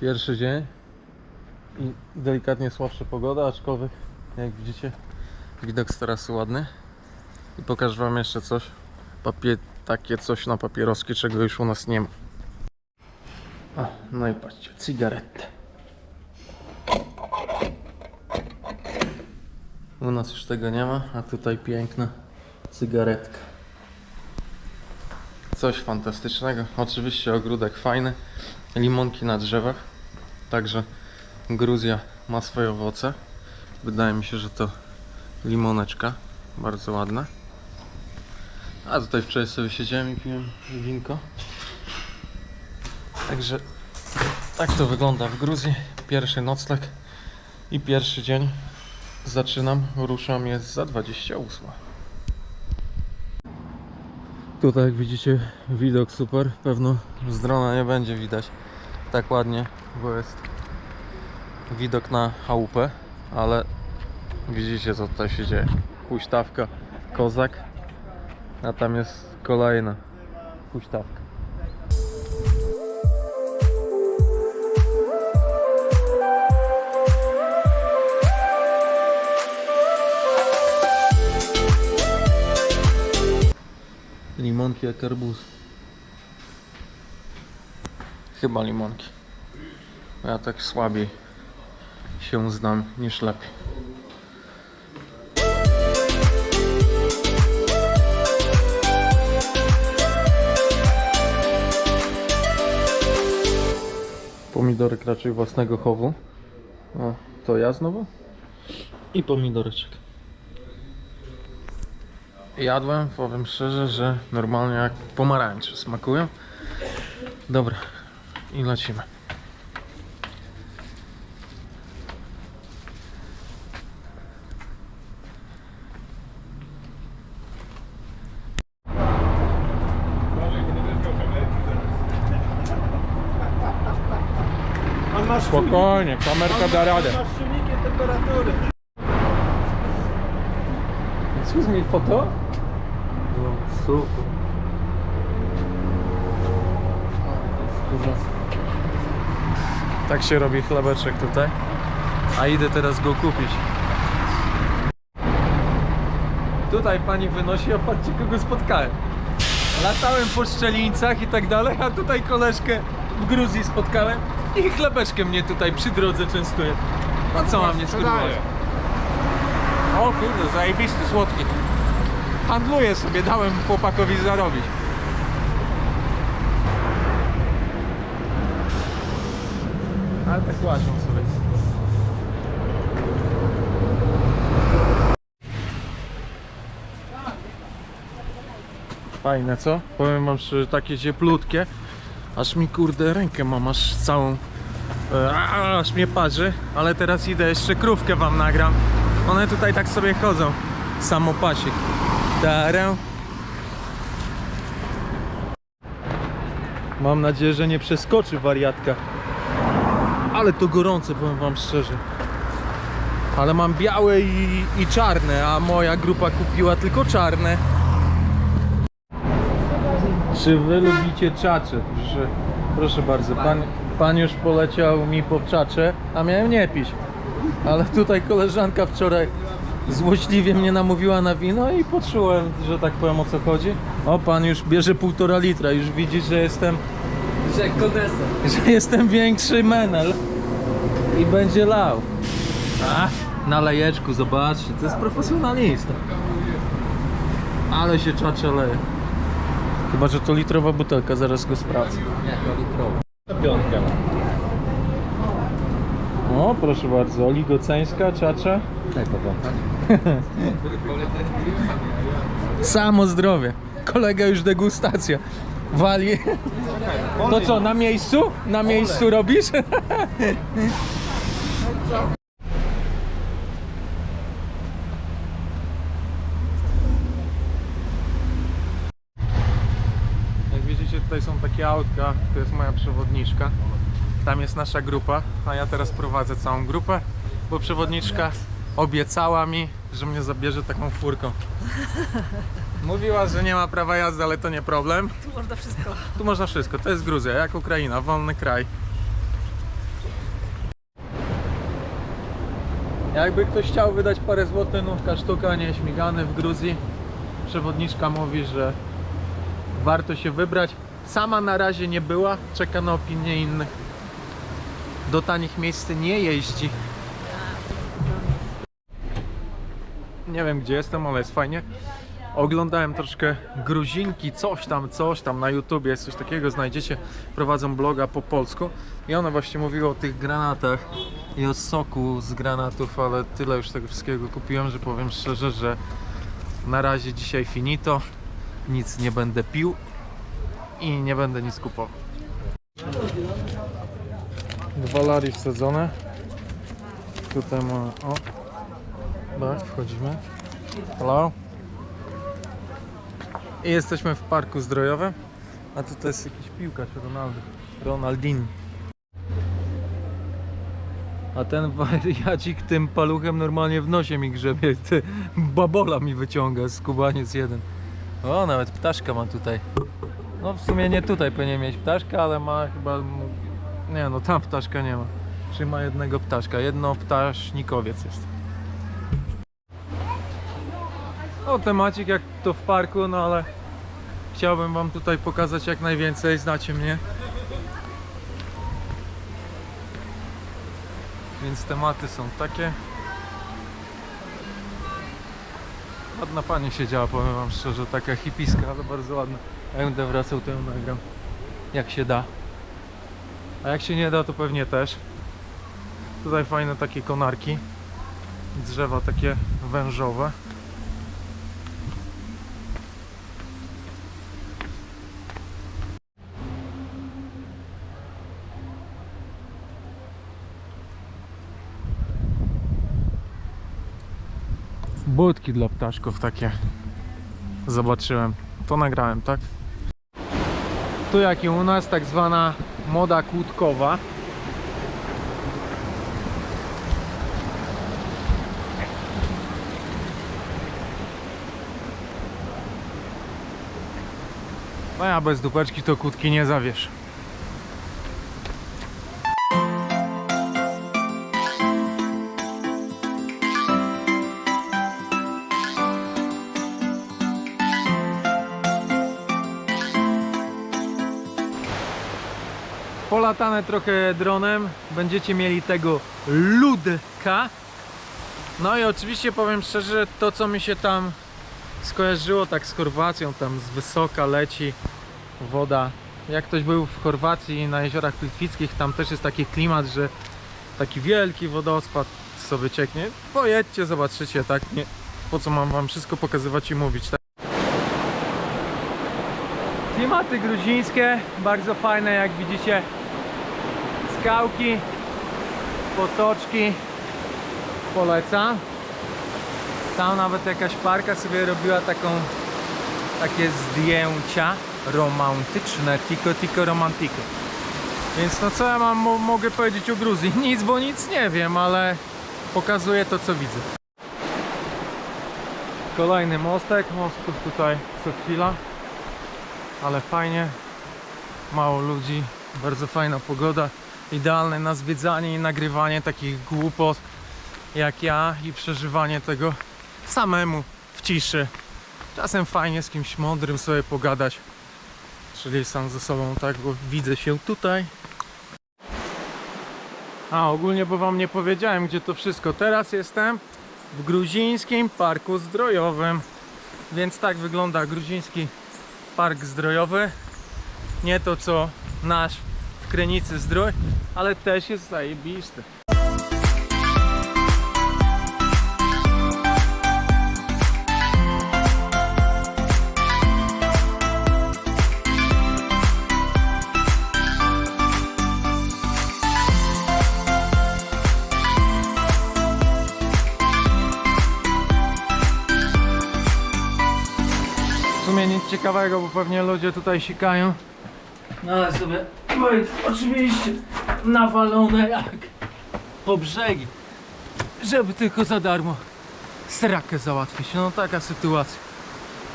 Pierwszy dzień i delikatnie słabsza pogoda, aczkolwiek jak widzicie widok z tarasu ładny. I pokażę wam jeszcze coś, takie coś na papieroski, czego już u nas nie ma. A, no i patrzcie, cygaretę. U nas już tego nie ma, a tutaj piękna cygaretka. Coś fantastycznego. Oczywiście ogródek fajny, limonki na drzewach. Także Gruzja ma swoje owoce. Wydaje mi się, że to limoneczka. Bardzo ładna. A tutaj wczoraj sobie siedziałem i piłem winko. Także tak to wygląda w Gruzji. Pierwszy nocleg i pierwszy dzień. Zaczynam, ruszam, jest za 28. Tutaj jak widzicie widok super. Pewno z drona nie będzie widać tak ładnie, bo jest widok na chałupę, ale widzicie co tutaj się dzieje. Huśtawka, kozak, a tam jest kolejna huśtawka. Limonki jak arbuz. Chyba limonki. Ja tak słabiej się znam niż lepiej. Pomidorek raczej własnego chowu. O, to ja znowu? I pomidoreczek. Jadłem, powiem szczerze, że normalnie jak pomarańcze smakują. Dobra, i lecimy. Spokojnie, kamerka da radę. Excuse me, foto? No, super. Tak się robi chlebeczek tutaj. A idę teraz go kupić. Tutaj pani wynosi, a patrzcie kogo spotkałem. Latałem po szczelińcach i tak dalej, a tutaj koleżkę w Gruzji spotkałem i chlebeczkiem mnie tutaj przy drodze częstuje. No co mam nie spróbować? O kurde, zajebisty, słodki. Handluję sobie, dałem chłopakowi zarobić. Ale tak łażą sobie. Fajne, co? Powiem wam szczerze, takie cieplutkie. Aż mi kurde rękę mam aż całą E, aż mnie parzy, ale teraz idę jeszcze krówkę wam nagram. One tutaj tak sobie chodzą. Samopasik. Darę. Mam nadzieję, że nie przeskoczy wariatka. Ale to gorące, powiem wam szczerze. Ale mam białe i, i czarne, a moja grupa kupiła tylko czarne. Czy wy lubicie czacze? Proszę, proszę bardzo, pan, pan już poleciał mi po czacze, a miałem nie pić. Ale tutaj koleżanka wczoraj złośliwie mnie namówiła na wino i poczułem, że tak powiem o co chodzi. O, pan już bierze półtora litra, już widzi, że jestem, Że że jestem większy menel i będzie lał. A, na lejeczku, zobaczcie, to jest profesjonalista. Ale się czacze leje. Chyba, że to litrowa butelka, zaraz go sprawdzę. Nie, to litrowo. Piątka. O, proszę bardzo, oligoceńska, czacza. Daj powąchać. Samo zdrowie. Kolega już degustacja. Wali. To co, na miejscu? Na miejscu robisz? tutaj są takie autka, to jest moja przewodniczka. Tam jest nasza grupa, a ja teraz prowadzę całą grupę, bo przewodniczka obiecała mi, że mnie zabierze taką furką. Mówiła, że nie ma prawa jazdy, ale to nie problem. Tu można wszystko. Tu można wszystko, to jest Gruzja, jak Ukraina, wolny kraj. Jakby ktoś chciał wydać parę złotych, no, nówka sztuka, nie śmigany w Gruzji. Przewodniczka mówi, że warto się wybrać. Sama na razie nie była, czeka na opinię innych. Do tanich miejsc nie jeździ. Nie wiem gdzie jestem, ale jest fajnie. Oglądałem troszkę Gruzinki, coś tam, coś tam na YouTubie, jest coś takiego, znajdziecie. Prowadzą bloga po polsku i ona właśnie mówiła o tych granatach i o soku z granatów, ale tyle już tego wszystkiego kupiłem, że powiem szczerze, że na razie dzisiaj finito. Nic nie będę pił i nie będę nic kupował. Dwa lari wsadzone. Tutaj ma. O, tak, wchodzimy. Hello. I jesteśmy w parku zdrojowym. A tutaj jest jakiś piłkarz Ronaldo. Ronaldin. A ten wariacik tym paluchem normalnie w nosie mi grzebie. Ty, babola mi wyciąga z kubaniec jeden. O, nawet ptaszka ma tutaj. No w sumie nie tutaj powinien mieć ptaszka, ale ma chyba... Nie no, tam ptaszka nie ma. Trzyma jednego ptaszka. Jedno ptasznikowiec jest. O, temacik jak to w parku, no ale chciałbym wam tutaj pokazać jak najwięcej, znacie mnie. Więc tematy są takie. Ładna pani siedziała, powiem wam szczerze, taka hipiska, ale bardzo ładna. Jak będę wracał, to ją nagram. Jak się da. A jak się nie da, to pewnie też. Tutaj fajne takie konarki. Drzewa takie wężowe. Budki dla ptaszków takie. Zobaczyłem. To nagrałem, tak? Tu jak i u nas, tak zwana moda kłódkowa. No ja bez dupeczki to kłódki nie zawiesz. Polatane trochę dronem, będziecie mieli tego ludka. No i oczywiście powiem szczerze, to co mi się tam skojarzyło tak z Chorwacją, tam z wysoka leci woda. Jak ktoś był w Chorwacji na jeziorach Plitwickich, tam też jest taki klimat, że taki wielki wodospad sobie cieknie. Pojedźcie, zobaczycie, tak? Nie, po co mam wam wszystko pokazywać i mówić, tak? Klimaty gruzińskie, bardzo fajne, jak widzicie. Skałki, potoczki, polecam. Tam nawet jakaś parka sobie robiła taką, takie zdjęcia romantyczne, tylko, tylko romantiko. Więc no co ja mam, mo- mogę powiedzieć o Gruzji? Nic, bo nic nie wiem, ale pokazuję to co widzę. Kolejny mostek, mostów tutaj co chwila, ale fajnie, mało ludzi, bardzo fajna pogoda, idealne na zwiedzanie i nagrywanie takich głupot jak ja i przeżywanie tego samemu w ciszy. Czasem fajnie z kimś mądrym sobie pogadać, czyli sam ze sobą, tak, bo widzę się tutaj. A ogólnie, bo wam nie powiedziałem, gdzie to wszystko. Teraz jestem w gruzińskim parku zdrojowym. Więc tak wygląda gruziński park zdrojowy. Nie to co nasz w Krenicy Zdrój, ale też jest zajebisty. W sumie nic ciekawego, bo pewnie ludzie tutaj sikają. No ale sobie oj, oczywiście nawalone jak po brzegi, żeby tylko za darmo srakę załatwić. No taka sytuacja.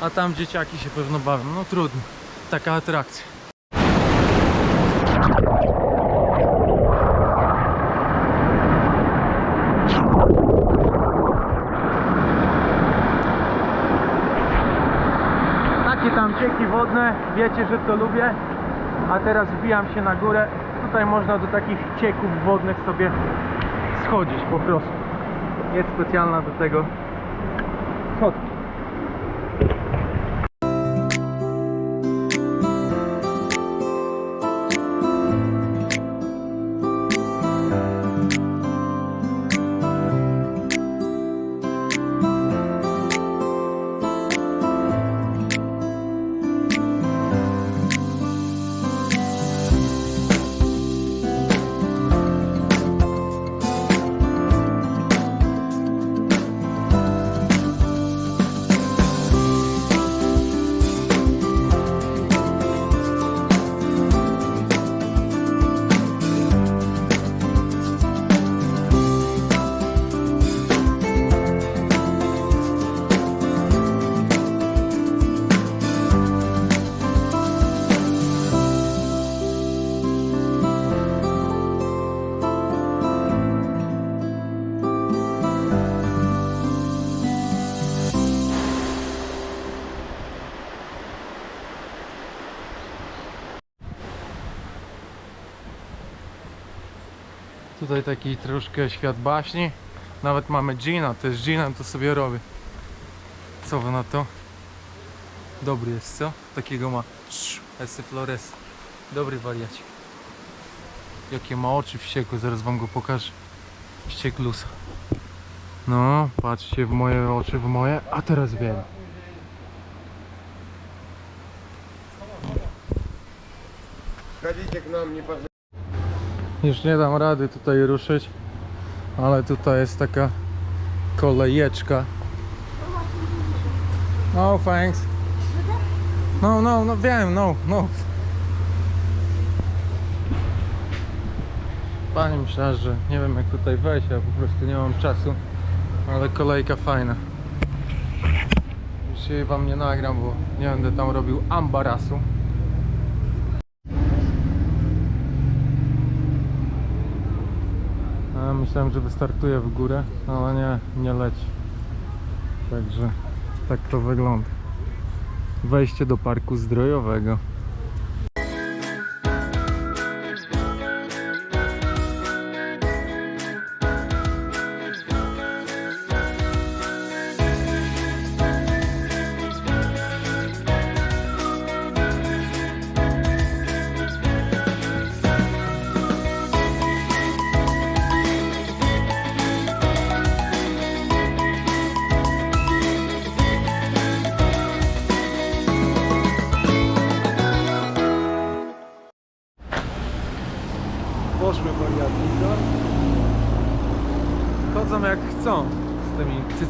A tam dzieciaki się pewno bawią. No trudno. Taka atrakcja. Takie tam cieki wodne, wiecie, że to lubię. A teraz wbijam się na górę Tutaj można do takich cieków wodnych sobie schodzić po prostu. Jest specjalna do tego Tutaj taki troszkę świat baśni. Nawet mamy Gina, też Gina to sobie robi. Co wy na to? Dobry jest, co? Takiego ma Esy Flores. Dobry wariacik. Jakie ma oczy wściekłe, zaraz wam go pokażę. Wścieklusa. No, patrzcie w moje oczy, w moje, a teraz wiem. Chodźcie k nam, nie patrzcie. Już nie dam rady tutaj ruszyć, ale tutaj jest taka kolejeczka. No thanks. No, no, no wiem, no, no. Pani myślała, że nie wiem jak tutaj wejść, ja po prostu nie mam czasu, ale kolejka fajna. Dzisiaj wam nie nagram, bo nie będę tam robił ambarasu. Myślałem, że wystartuje w górę, ale nie, nie leci. Także tak to wygląda. Wejście do parku zdrojowego.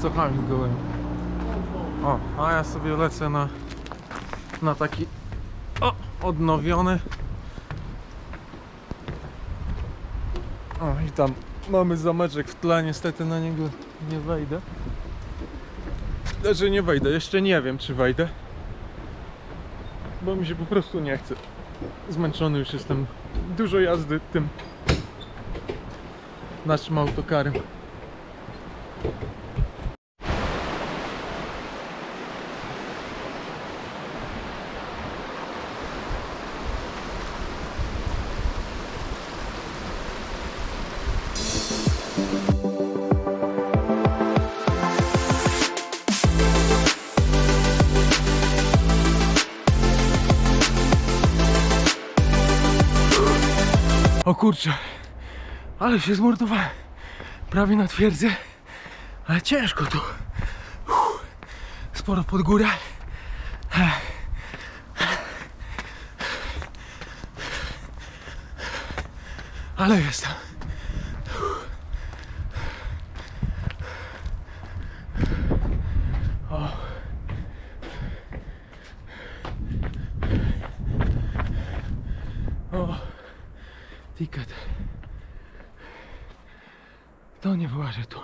Cycochami gołymi. O, a ja sobie lecę na, na taki o, odnowiony. O, i tam mamy zameczek w tle, niestety na niego nie wejdę. Znaczy nie wejdę, jeszcze nie wiem czy wejdę. Bo mi się po prostu nie chce. Zmęczony już jestem. Dużo jazdy tym naszym autokarem. O kurczę, ale się zmordowałem. Prawie na twierdzę, ale ciężko tu. Uff, Sporo pod górę. Ale jestem. Ticket. To nie wyłażę tu.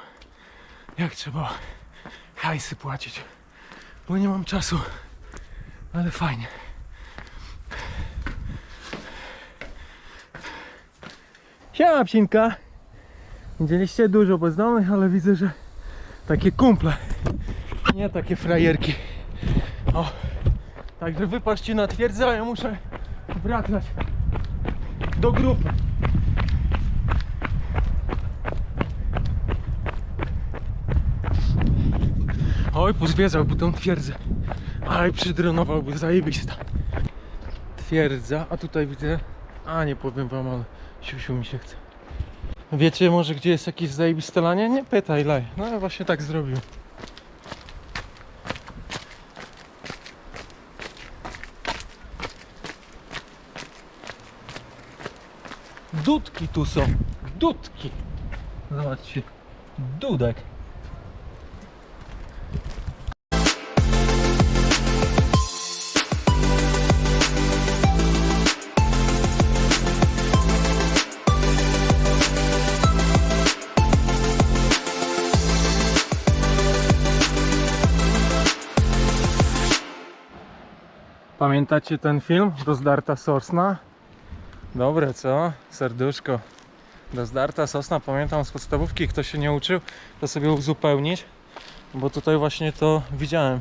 Jak trzeba hajsy płacić. Bo nie mam czasu. Ale fajnie. Siema psinka. Widzieliście dużo bezdomnych, ale widzę, że takie kumple. Nie takie frajerki. O, Także wypatrzcie na twierdzę, ja muszę wracać do grupy. Oj, pozwiedzałby tą twierdzę. Aj, przydronowałby, zajebiście. Twierdza, a tutaj widzę... A, nie powiem wam, ale siusiu mi się chce. Wiecie może, gdzie jest jakieś zajebiste lanie? Nie pytaj, laj. No ja właśnie tak zrobił. Dudki tu są. Dudki. Zobaczcie. Dudek. Pamiętacie ten film? Rozdarta sosna? Dobre, co? Serduszko. Rozdarta sosna, pamiętam z podstawówki, kto się nie uczył, to sobie uzupełnić, bo tutaj właśnie to widziałem.